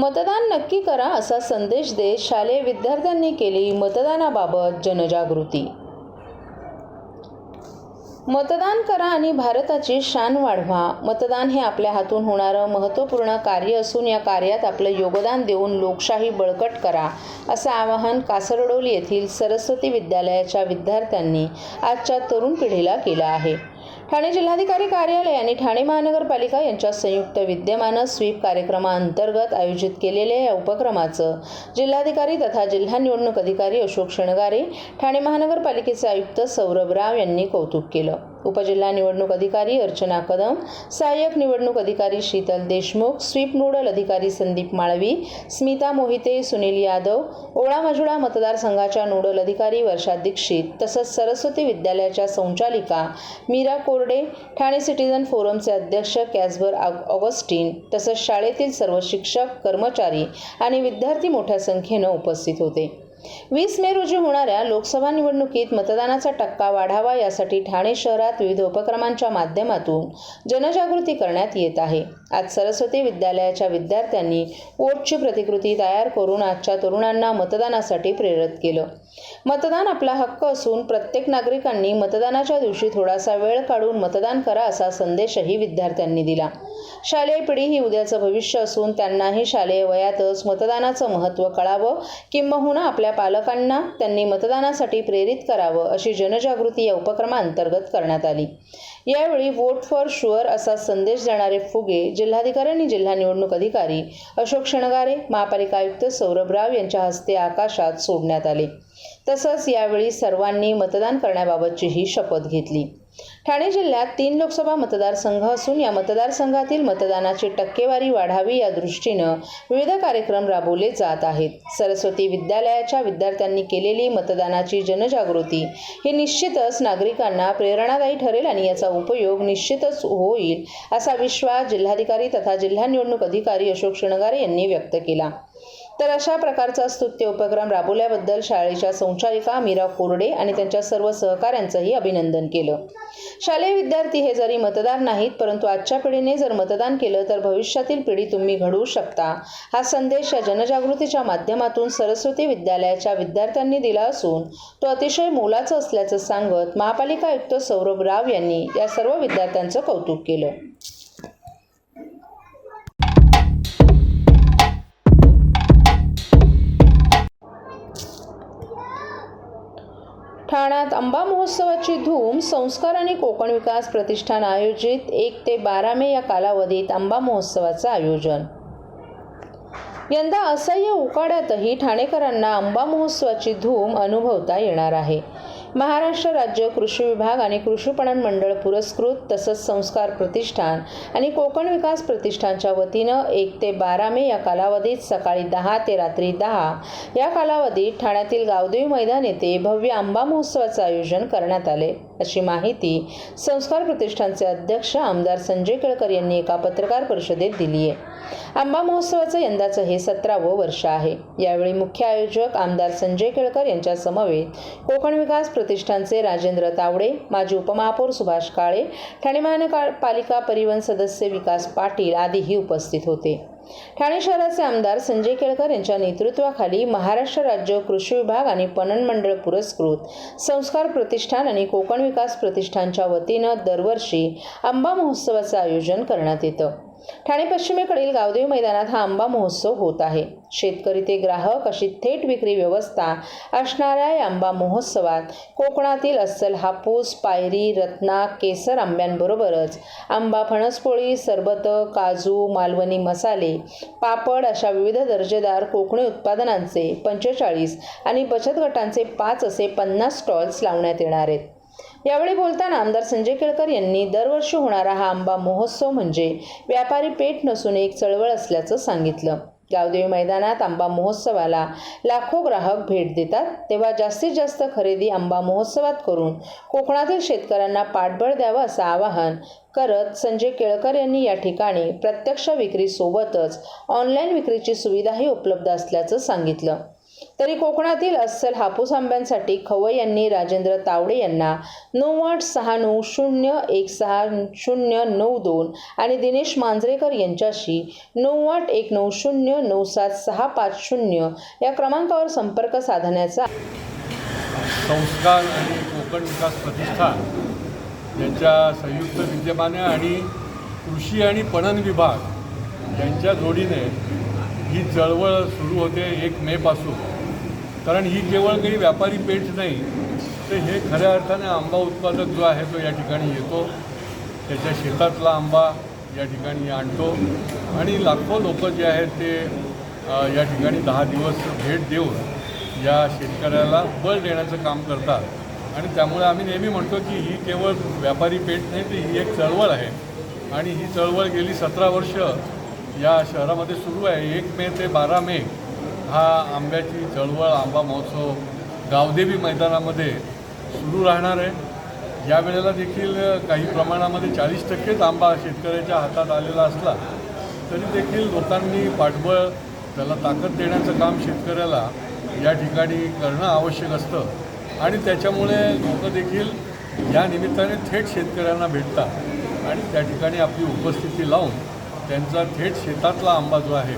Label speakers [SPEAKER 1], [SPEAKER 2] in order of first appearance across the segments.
[SPEAKER 1] मतदान नक्की करा असा संदेश देत शालेय विद्यार्थ्यांनी केली मतदानाबाबत जनजागृती. मतदान करा आणि भारताची शान वाढवा. मतदान हे आपल्या हातून होणारं महत्त्वपूर्ण कार्य असून या कार्यात आपलं योगदान देऊन लोकशाही बळकट करा असं आवाहन कासरडोली येथील सरस्वती विद्यालयाच्या विद्यार्थ्यांनी आजच्या तरुण पिढीला केलं आहे. ठाणे जिल्हाधिकारी कार्यालय आणि ठाणे महानगरपालिका यांच्या संयुक्त विद्यमानं स्वीप कार्यक्रमाअंतर्गत आयोजित केलेल्या या उपक्रमाचं जिल्हाधिकारी तथा जिल्हा निवडणूक अधिकारी अशोक शणगारे ठाणे महानगरपालिकेचे आयुक्त सौरभ राव यांनी कौतुक केलं. उपजिल्हा निवडणूक अधिकारी अर्चना कदम सहाय्यक निवडणूक अधिकारी शीतल देशमुख स्वीप नोडल अधिकारी संदीप माळवी स्मिता मोहिते सुनील यादव ओळा मजुळा मतदारसंघाच्या नोडल अधिकारी वर्षा दीक्षित तसंच सरस्वती विद्यालयाच्या संचालिका मीरा कोरडे ठाणे सिटीजन फोरमचे अध्यक्ष कॅसबर ऑग- ऑगस्टीन तसंच शाळेतील सर्व शिक्षक कर्मचारी आणि विद्यार्थी मोठ्या संख्येनं उपस्थित होते. वीस मे रोजी होणाऱ्या लोकसभा निवडणुकीत मतदानाचा टक्का वाढावा यासाठी ठाणे शहरात विविध उपक्रमांच्या माध्यमातून जनजागृती करण्यात येत आहे. आज सरस्वती विद्यालयाच्या विद्यार्थ्यांनी वोटची प्रतिकृती तयार करून आजच्या तरुणांना मतदानासाठी प्रेरित केलं. मतदान आपला हक्क असून प्रत्येक नागरिकांनी मतदानाच्या दिवशी थोडासा वेळ काढून मतदान करा असा संदेशही विद्यार्थ्यांनी दिला. शालेय पिढी ही उद्याचं भविष्य असून त्यांनाही शालेय वयातच मतदानाचं महत्त्व कळावं किंबहुना आपल्या पालकांना त्यांनी मतदानासाठी प्रेरित करावं अशी जनजागृती या उपक्रमाअंतर्गत करण्यात आली. यावेळी वोट फॉर शुअर असा संदेश देणारे फुगे जिल्हाधिकाऱ्यांनी जिल्हा निवडणूक अधिकारी अशोक शणगारे महापालिका आयुक्त सौरभ राव यांच्या हस्ते आकाशात सोडण्यात आले. तसंच यावेळी सर्वांनी मतदान करण्याबाबतचीही शपथ घेतली. ठाणे जिल्ह्यात तीन लोकसभा मतदारसंघ असून या मतदारसंघातील मतदानाची टक्केवारी वाढावी या दृष्टीनं विविध कार्यक्रम राबवले जात आहेत. सरस्वती विद्यालयाच्या विद्यार्थ्यांनी केलेली मतदानाची जनजागृती ही निश्चितच नागरिकांना प्रेरणादायी ठरेल आणि याचा उपयोग निश्चितच होईल असा विश्वास जिल्हाधिकारी तथा जिल्हा निवडणूक अधिकारी अशोक शृंगारे यांनी व्यक्त केला. तर अशा प्रकारचा स्तुत्य उपक्रम राबवल्याबद्दल शाळेच्या संचालिका मीरा कोरडे आणि त्यांच्या सर्व सहकाऱ्यांचंही अभिनंदन केलं. शालेय विद्यार्थी हे जरी मतदार नाहीत परंतु आजच्या पिढीने जर मतदान केलं तर भविष्यातील पिढी तुम्ही घडवू शकता. हा संदेश या जनजागृतीच्या माध्यमातून सरस्वती विद्यालयाच्या विद्यार्थ्यांनी दिला असून तो अतिशय मोलाचा असल्याचं सांगत महापालिका आयुक्त सौरभ राव यांनी या सर्व विद्यार्थ्यांचं कौतुक केलं. ठाण्यात आंबा महोत्सवाची धूम संस्कार आणि कोकण विकास प्रतिष्ठान आयोजित एक ते बारा मे या कालावधीत आंबा महोत्सवाचं आयोजन. यंदा असह्य उकाड्यातही ठाणेकरांना आंबा महोत्सवाची धूम अनुभवता येणार आहे. महाराष्ट्र राज्य कृषी विभाग आणि कृषी पणन मंडळ पुरस्कृत तसंच संस्कार प्रतिष्ठान आणि कोकण विकास प्रतिष्ठानच्या वतीनं एक ते बारा मे या कालावधीत सकाळी दहा ते रात्री दहा या कालावधीत ठाण्यातील गावदेवी मैदान येथे भव्य आंबा महोत्सवाचं आयोजन करण्यात आले. अशी माहिती संस्कार प्रतिष्ठानचे अध्यक्ष आमदार संजय केळकर यांनी एका पत्रकार परिषदेत दिली आहे. आंबा महोत्सवाचं यंदाचं हे सतरावं वर्ष आहे. यावेळी मुख्य आयोजक आमदार संजय केळकर यांच्या समवेत कोकण विकास प्रतिष्ठानचे राजेंद्र तावडे माजी उपमहापौर सुभाष काळे ठाणे महानगरपालिका परिवहन सदस्य विकास पाटील आदीही उपस्थित होते. ठाणे शहराचे आमदार संजय केळकर यांच्या नेतृत्वाखाली महाराष्ट्र राज्य कृषी विभाग आणि पणन मंडळ पुरस्कृत संस्कार प्रतिष्ठान आणि कोकण विकास प्रतिष्ठानच्या वतीनं दरवर्षी आंबा महोत्सवाचं आयोजन करण्यात येतं. ठाणे पश्चिमेकडील गावदेव मैदानात हा आंबा महोत्सव होत आहे. शेतकरी ते ग्राहक अशी थेट विक्री व्यवस्था असणाऱ्या या आंबा महोत्सवात कोकणातील अस्सल हापूस पायरी रत्ना केसर आंब्यांबरोबरच आंबा फणसपोळी सरबत काजू मालवणी मसाले पापड अशा विविध दर्जेदार कोकणी उत्पादनांचे पंचेचाळीस आणि बचत गटांचे पाच असे पन्नास स्टॉल्स लावण्यात येणार आहेत. यावेळी बोलताना आमदार संजय केळकर यांनी दरवर्षी होणारा हा आंबा महोत्सव म्हणजे व्यापारी पेठ नसून एक चळवळ असल्याचं सांगितलं. गावदेवी मैदानात आंबा महोत्सवाला लाखो ग्राहक भेट देतात तेव्हा जास्तीत जास्त खरेदी आंबा महोत्सवात करून कोकणातील शेतकऱ्यांना पाठबळ द्यावं असं आवाहन करत संजय केळकर यांनी या ठिकाणी प्रत्यक्ष विक्रीसोबतच ऑनलाईन विक्रीची सुविधाही उपलब्ध असल्याचं सांगितलं. तरी कोकणातील अस्सल हापूस आंब्यांसाठी खवय यांनी राजेंद्र तावडे यांना नऊ आठ सहा नऊ शून्य एक सहा शून्य नऊ दोन आणि दिनेश मांजरेकर यांच्याशी नऊ आठ एक नऊ शून्य नऊ सात सहा पाच शून्य या क्रमांकावर संपर्क साधण्याचा
[SPEAKER 2] संस्कार आणि कोकण विकास प्रतिष्ठान यांच्या संयुक्त विद्यमाने आणि कृषी आणि पणन विभाग यांच्या जोडीने ही चळवळ सुरू होते एक मेपासून कारण ही केवळ काही व्यापारी पेठ नाही तर हे खऱ्या अर्थाने आंबा उत्पादक जो आहे तो या ठिकाणी येतो. त्याच्या शेतातला आंबा या ठिकाणी आणतो. आणि लाखो लोक जे आहेत ते या ठिकाणी दहा दिवस भेट देऊन या शेतकऱ्याला बळ देण्याचं काम करतात. आणि त्यामुळे आम्ही नेहमी म्हणतो की ही केवळ व्यापारी पेठ नाही तर ही एक चळवळ आहे. आणि ही चळवळ गेली सतरा वर्ष या शहरामध्ये सुरू आहे. एक मे ते बारा मे हा आंब्याची चळवळ आंबा महोत्सव गावदेवी मैदानामध्ये सुरू राहणार आहे. यावेळेला देखील काही प्रमाणामध्ये चाळीस टक्केच आंबा शेतकऱ्याच्या हातात आलेला असला तरी देखील लोकांनी पाठबळ त्याला ताकद देण्याचं काम शेतकऱ्याला या ठिकाणी करणं आवश्यक असतं. आणि त्याच्यामुळे लोक देखील या निमित्ताने थेट शेतकऱ्यांना भेटतात आणि त्या ठिकाणी आपली उपस्थिती लावून त्यांचा थेट शेतातला आंबा जो आहे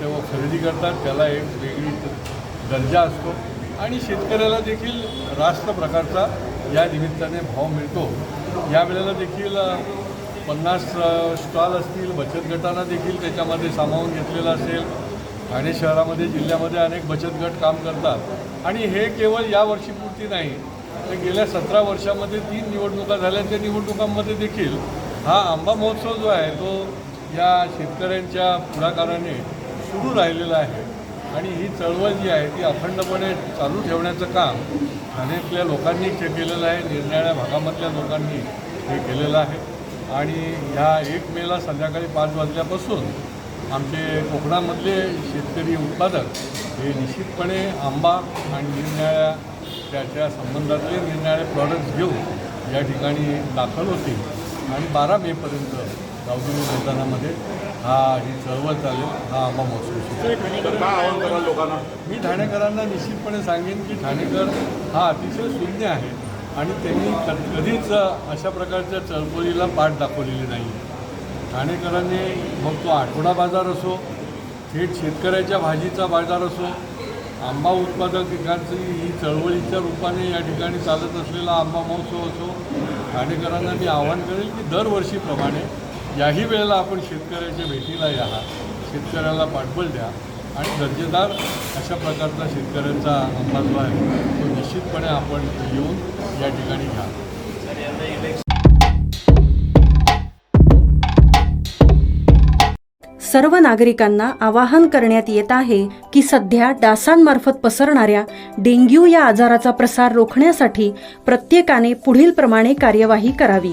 [SPEAKER 2] तेव्हा खरेदी करतात. त्याला एक वेगळी दर्जा असतो. आणि शेतकऱ्याला देखील रास्त प्रकारचा या निमित्ताने भाव मिळतो. या वेळेला देखील पन्नास स्टॉल असतील. बचत गटांना देखील त्याच्यामध्ये सामावून घेतलेलं असेल. ठाणे शहरामध्ये जिल्ह्यामध्ये अनेक बचत गट काम करतात. आणि हे केवळ या वर्षीपुरती नाही तर गेल्या सतरा वर्षामध्ये तीन निवडणुका झाल्या. त्या निवडणुकांमध्ये देखील हा आंबा महोत्सव जो आहे तो या शेतकऱ्यांच्या पुढाकाराने सुरू राहिलेलं आहे. आणि ही चळवळ जी आहे ती अखंडपणे चालू ठेवण्याचं काम ठाण्यातल्या लोकांनी के केलेलं आहे निरनिराळ्या भागामधल्या लोकांनी हे केलेलं आहे. आणि ह्या एक मेला संध्याकाळी पाच वाजल्यापासून आमचे कोकणामधले शेतकरी उत्पादक हे निश्चितपणे आंबा आणि निरनिराळ्या त्याच्या संबंधातले निरनिराळे प्रॉडक्ट्स घेऊन या ठिकाणी दाखल होतील. आणि बारा मेपर्यंत गावदेवी मैदानामध्ये हा ही चळवळ चालेल हा आंबा महोत्सव
[SPEAKER 3] लोकांना?
[SPEAKER 2] मी ठाणेकरांना निश्चितपणे सांगेन की ठाणेकर हा अतिशय शून्य आहे आणि त्यांनी क- कधीच अशा प्रकारच्या चळवळीला पाठ दाखवलेली नाही ठाणेकरांनी मग तो आठवडा बाजार असो थेट शेतकऱ्याच्या भाजीचा बाजार असो आंबा उत्पादक पिकांची ही चळवळीच्या रूपाने या ठिकाणी चालत असलेला आंबा महोत्सव असो ठाणेकरांना मी आवाहन करेल की दरवर्षीप्रमाणे याही वेळेला आपण शेतकऱ्याच्या भेटीला या शेतकऱ्याला पाठबळ द्या. आणि दर्जेदार अशा प्रकारचा शेतकऱ्यांचा अंदाज जो आहे तो निश्चितपणे आपण येऊन या ठिकाणी घ्या.
[SPEAKER 4] सर्व नागरिकांना आवाहन करण्यात येत आहे की सध्या डासांमार्फत पसरणाऱ्या डेंग्यू या आजाराचा प्रसार रोखण्यासाठी प्रत्येकाने पुढील प्रमाणे कार्यवाही करावी.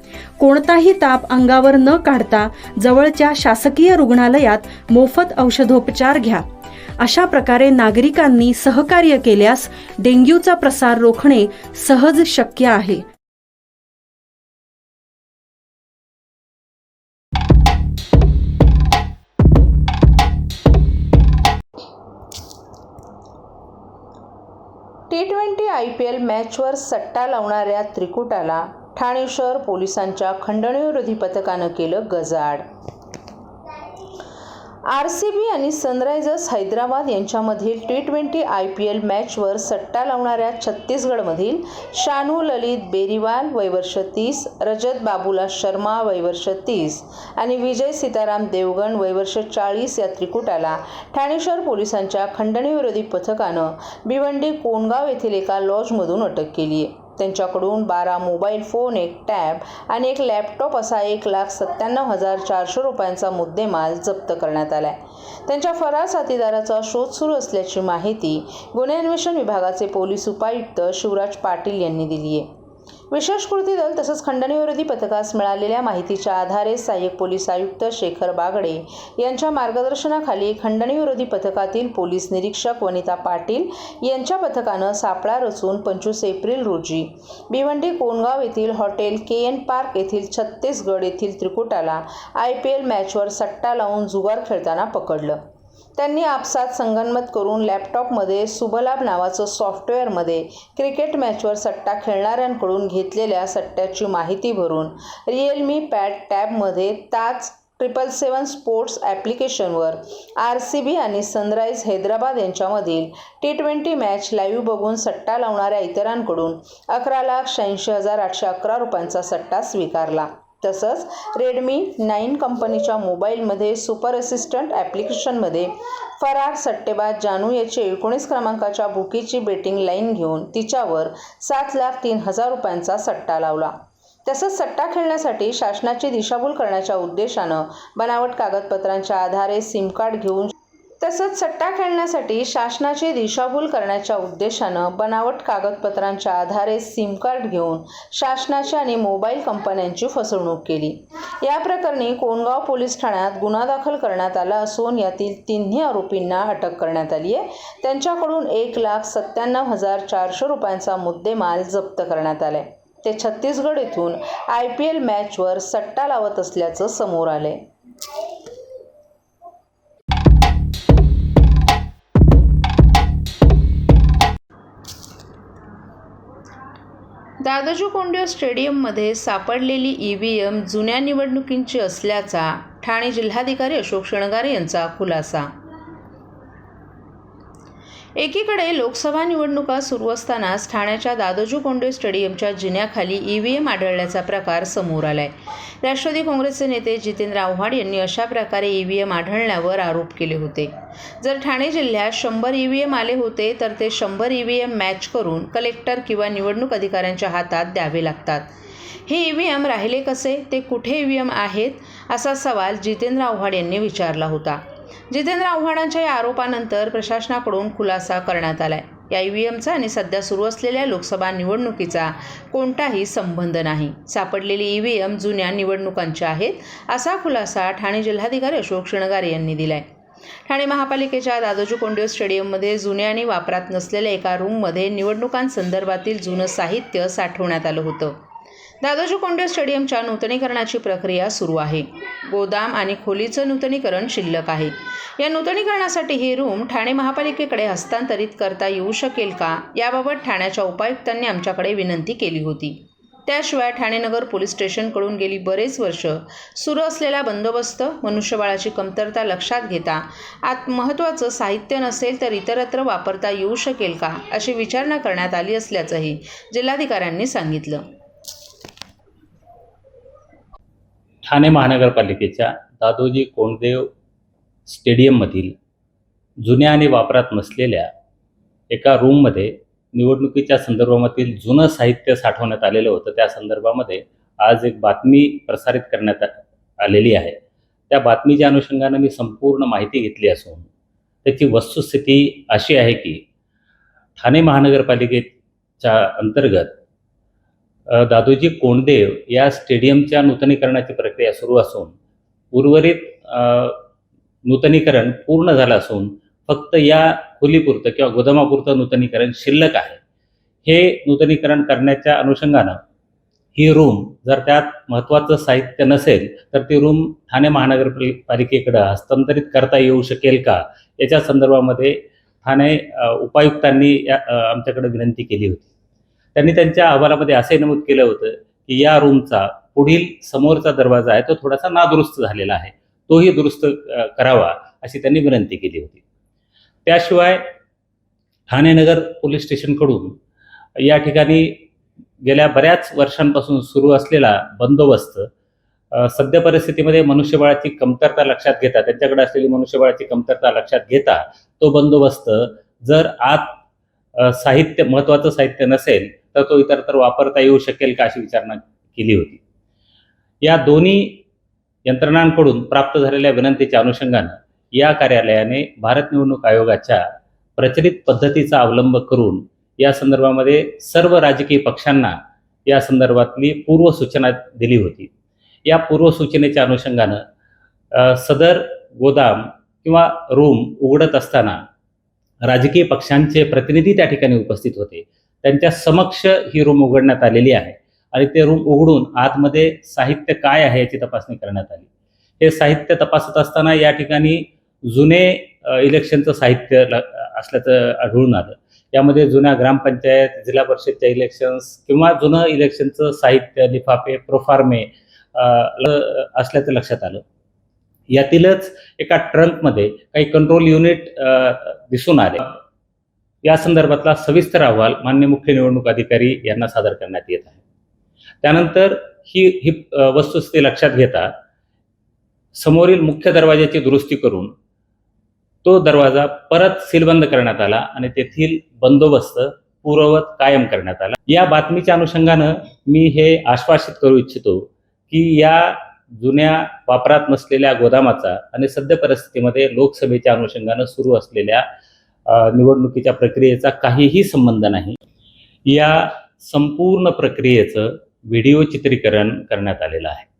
[SPEAKER 4] कोणताही ताप अंगावर न काढता जवळच्या शासकीय रुग्णालयात मोफत औषधोपचार घ्या. अशा प्रकारे नागरिकांनी सहकार्य केल्यास डेंग्यूचा प्रसार रोखणे सहज शक्य आहे.
[SPEAKER 1] T twenty I P L मॅचवर सट्टा लावणाऱ्या त्रिकुटाला ठाणे शहर पोलिसांच्या खंडणीविरोधी पथकानं केलं गजाड आर सी बी आणि सनरायझर्स हैदराबाद यांच्यामधील T twenty I P L मॅचवर सट्टा लावणाऱ्या छत्तीसगडमधील शानू ललित बेरीवाल वयवर्ष तीस रजत बाबूला शर्मा वयवर्ष तीस आणि विजय सीताराम देवगण वयवर्ष चाळीस या त्रिकुटाला ठाणे शहर पोलिसांच्या खंडणीविरोधी पथकानं भिवंडी कोणगाव येथील एका लॉजमधून अटक केली आहे त्यांच्याकडून बारा मोबाईल फोन एक टॅब आणि एक लॅपटॉप असा एक लाख सत्त्याण्णव हजार चारशे रुपयांचा मुद्देमाल जप्त करण्यात आला आहे त्यांच्या फरार साथीदाराचा शोध सुरू असल्याची माहिती गुन्हे अन्वेषण विभागाचे पोलीस उपायुक्त शिवराज पाटील यांनी दिली आहे विशेष कृती दल तसंच खंडणीविरोधी पथकास मिळालेल्या माहितीच्या आधारे सहाय्यक पोलीस आयुक्त शेखर बागडे यांच्या मार्गदर्शनाखाली खंडणीविरोधी पथकातील पोलीस निरीक्षक वनिता पाटील यांच्या पथकानं सापळा रचून पंचवीस एप्रिल रोजी भिवंडी कोणगाव येथील हॉटेल के एन पार्क येथील छत्तीसगड येथील त्रिकुटाला आय पी एल मॅचवर सट्टा लावून जुगार खेळताना पकडलं. त्यांनी आपसात संगनमत करून लॅपटॉपमध्ये सुबलाभ नावाचं सॉफ्टवेअरमध्ये क्रिकेट मॅचवर सट्टा खेळणाऱ्यांकडून घेतलेल्या सट्ट्याची माहिती भरून रिअलमी पॅड टॅबमध्ये ताज ट्रिपल सेवन स्पोर्ट्स ॲप्लिकेशनवर आर सी बी आणि सनराईज हैदराबाद यांच्यामधील टी ट्वेंटी मॅच लाईव्ह बघून सट्टा लावणाऱ्या इतरांकडून अकरा लाख शहाऐंशी हजार आठशे अकरा रुपयांचा सट्टा स्वीकारला. तसंच रेडमी नाईन कंपनीच्या मोबाईलमध्ये सुपर असिस्टंट ॲप्लिकेशनमध्ये फरार सट्टेबाज जानू याची एकोणीस क्रमांकाच्या बुकीची बेटिंग लाईन घेऊन तिच्यावर सात लाख तीन हजार रुपयांचा सट्टा लावला. तसंच सट्टा खेळण्यासाठी शासनाची दिशाभूल करण्याच्या उद्देशानं बनावट कागदपत्रांच्या आधारे सिम कार्ड घेऊन तसंच सट्टा खेळण्यासाठी शासनाची दिशाभूल करण्याच्या उद्देशानं बनावट कागदपत्रांच्या आधारे सिम कार्ड घेऊन शासनाच्या आणि मोबाईल कंपन्यांची फसवणूक केली. या प्रकरणी कोणगाव पोलीस ठाण्यात गुन्हा दाखल करण्यात आला असून यातील तिन्ही आरोपींना अटक करण्यात आली आहे. त्यांच्याकडून एक लाख सत्त्याण्णव हजार चारशे रुपयांचा मुद्देमाल जप्त करण्यात आलाय. ते छत्तीसगड येथून आय पी एल मॅचवर सट्टा लावत असल्याचं समोर आलंय. दादाजी कोंडे स्टेडियममध्ये सापडलेली ई व्ही एम जुन्या निवडणुकींची असल्याचा ठाणे जिल्हाधिकारी अशोक शणगारे यांचा खुलासा एकीकडे लोकसभा निवडणुका सुरू असतानाच ठाण्याच्या दादोजी कोंडे स्टेडियमच्या जिन्याखाली ई व्ही एम आढळल्याचा प्रकार समोर आलाय. राष्ट्रवादी काँग्रेसचे नेते जितेंद्र आव्हाड यांनी अशा प्रकारे ई व्ही एम आढळण्यावर आरोप केले होते. जर ठाणे जिल्ह्यात शंभर ई व्ही एम आले होते तर ते शंभर ई व्ही एम मॅच करून कलेक्टर किंवा निवडणूक अधिकाऱ्यांच्या हातात द्यावे लागतात. हे ई व्ही एम राहिले कसे? ते कुठे ई व्ही एम आहेत? असा सवाल जितेंद्र आव्हाड यांनी विचारला होता. जितेंद्र आव्हाडांच्या या आरोपानंतर प्रशासनाकडून खुलासा करण्यात आलाय. या ई व्ही एमचा आणि सध्या सुरू असलेल्या लोकसभा निवडणुकीचा कोणताही संबंध नाही. सापडलेली ई व्ही एम जुन्या निवडणुकांच्या आहेत असा खुलासा ठाणे जिल्हाधिकारी अशोक शिणगारे यांनी दिलाय. ठाणे महापालिकेच्या दादोजी कोंडे स्टेडियममध्ये जुन्या आणि वापरात नसलेल्या एका रूममध्ये निवडणुकांसंदर्भातील जुनं साहित्य साठवण्यात आलं होतं. दादोजी कोंडे स्टेडियमच्या नूतनीकरणाची प्रक्रिया सुरू आहे. गोदाम आणि खोलीचं नूतनीकरण शिल्लक आहे. या नूतनीकरणासाठी ही रूम ठाणे महापालिकेकडे हस्तांतरित करता येऊ शकेल का? याबाबत ठाण्याच्या उपायुक्तांनी आमच्याकडे विनंती केली होती. त्याशिवाय ठाणेनगर पोलीस स्टेशनकडून गेली बरेच वर्ष सुरू असलेला बंदोबस्त मनुष्यबळाची कमतरता लक्षात घेता आत महत्त्वाचं साहित्य नसेल तर इतरत्र वापरता येऊ शकेल का? अशी विचारणा करण्यात आली असल्याचंही जिल्हाधिकाऱ्यांनी सांगितलं.
[SPEAKER 3] ठाणे महानगरपालिकेच्या दादोजी कोंडदेव स्टेडियममधील जुन्या आणि वापरात नसलेल्या एका रूममध्ये निवडणुकीच्या संदर्भामधील जुनं साहित्य साठवण्यात आलेलं होतं. त्या संदर्भामध्ये आज एक बातमी प्रसारित करण्यात आ- आलेली आहे. त्या बातमीच्या अनुषंगानं मी संपूर्ण माहिती घेतली असून त्याची वस्तुस्थिती अशी आहे की ठाणे महानगरपालिकेच्या अंतर्गत दादोजी कोंडदेव या स्टेडियमच्या नूतनीकरणाची प्रक्रिया सुरू असून उर्वरित नूतनीकरण पूर्ण झालं असून फक्त या खोलीपुरतं किंवा गोदामापुरतं नूतनीकरण शिल्लक आहे. हे नूतनीकरण करण्याच्या अनुषंगानं ही रूम जर त्यात महत्त्वाचं साहित्य नसेल तर ती रूम ठाणे महानगरपालिकेकडं हस्तांतरित करता येऊ शकेल का? याच्या संदर्भामध्ये ठाणे उपायुक्तांनी या आमच्याकडे विनंती केली होती. त्यांनी त्यांच्या अहवालामध्ये असे नमूद केलं होतं की या रूमचा पुढील समोरचा दरवाजा आहे तो थोडासा नादुरुस्त झालेला आहे. तोही दुरुस्त करावा अशी त्यांनी विनंती केली होती. त्याशिवाय ठाणे नगर पोलीस स्टेशनकडून या ठिकाणी गेल्या बऱ्याच वर्षांपासून सुरू असलेला बंदोबस्त सद्य सध्या परिस्थितीमध्ये मनुष्यबळाची कमतरता लक्षात घेता त्यांच्याकडे असलेली मनुष्यबळाची कमतरता लक्षात घेता तो बंदोबस्त जर आत साहित्य महत्त्वाचं साहित्य नसेल तर तो इतर तर वापरता येऊ शकेल का अशी विचारणा केली होती. या दोन्ही यंत्रणांकडून प्राप्त झालेल्या विनंतीच्या अनुषंगानं या कार्यालयाने भारत निवडणूक आयोगाच्या प्रचलित पद्धतीचा अवलंब करून या संदर्भामध्ये सर्व राजकीय पक्षांना या संदर्भातली पूर्वसूचना दिली होती. या पूर्वसूचनेच्या अनुषंगानं सदर गोदाम किंवा रूम उघडत असताना राजकीय पक्षांचे प्रतिनिधी त्या ठिकाणी उपस्थित होते. त्यांच्या समक्ष ही रूम उघडण्यात आलेली आहे. आणि ते रूम उघडून आतमध्ये साहित्य काय आहे याची तपासणी करण्यात आली. हे साहित्य तपासत असताना या ठिकाणी जुने इलेक्शनचं साहित्य ल- असल्याचं आढळून आलं. यामध्ये जुन्या ग्रामपंचायत जिल्हा परिषदच्या इलेक्शन्स किंवा जुनं इलेक्शनचं साहित्य लिफाफे प्रोफार्मे ल- असल्याचं लक्षात आलं. यातीलच एका ट्रंकमध्ये काही कंट्रोल युनिट दिसून आले. या संदर्भातला सविस्तर अहवाल मान्य मुख्य निवडणूक अधिकारी यांना सादर करण्यात येत आहे. त्यानंतर ही ही वस्तुस्थिती लक्षात घेता समोरील मुख्य दरवाजाची दुरुस्ती करून तो दरवाजा परत सीलबंद करण्यात आला आणि तेथील बंदोबस्त पूर्ववत कायम करण्यात आला. या बातमीच्या अनुषंगानं मी हे आश्वासित करू इच्छितो की या जुन्या वापरात नसलेल्या गोदामाचा आणि सद्य परिस्थितीमध्ये लोकसभेच्या अनुषंगानं सुरू असलेल्या निवडणुकीच्या प्रक्रियेचा काहीही संबंध नाही. या संपूर्ण प्रक्रियेचं व्हिडिओ चित्रीकरण करण्यात आलेलं आहे.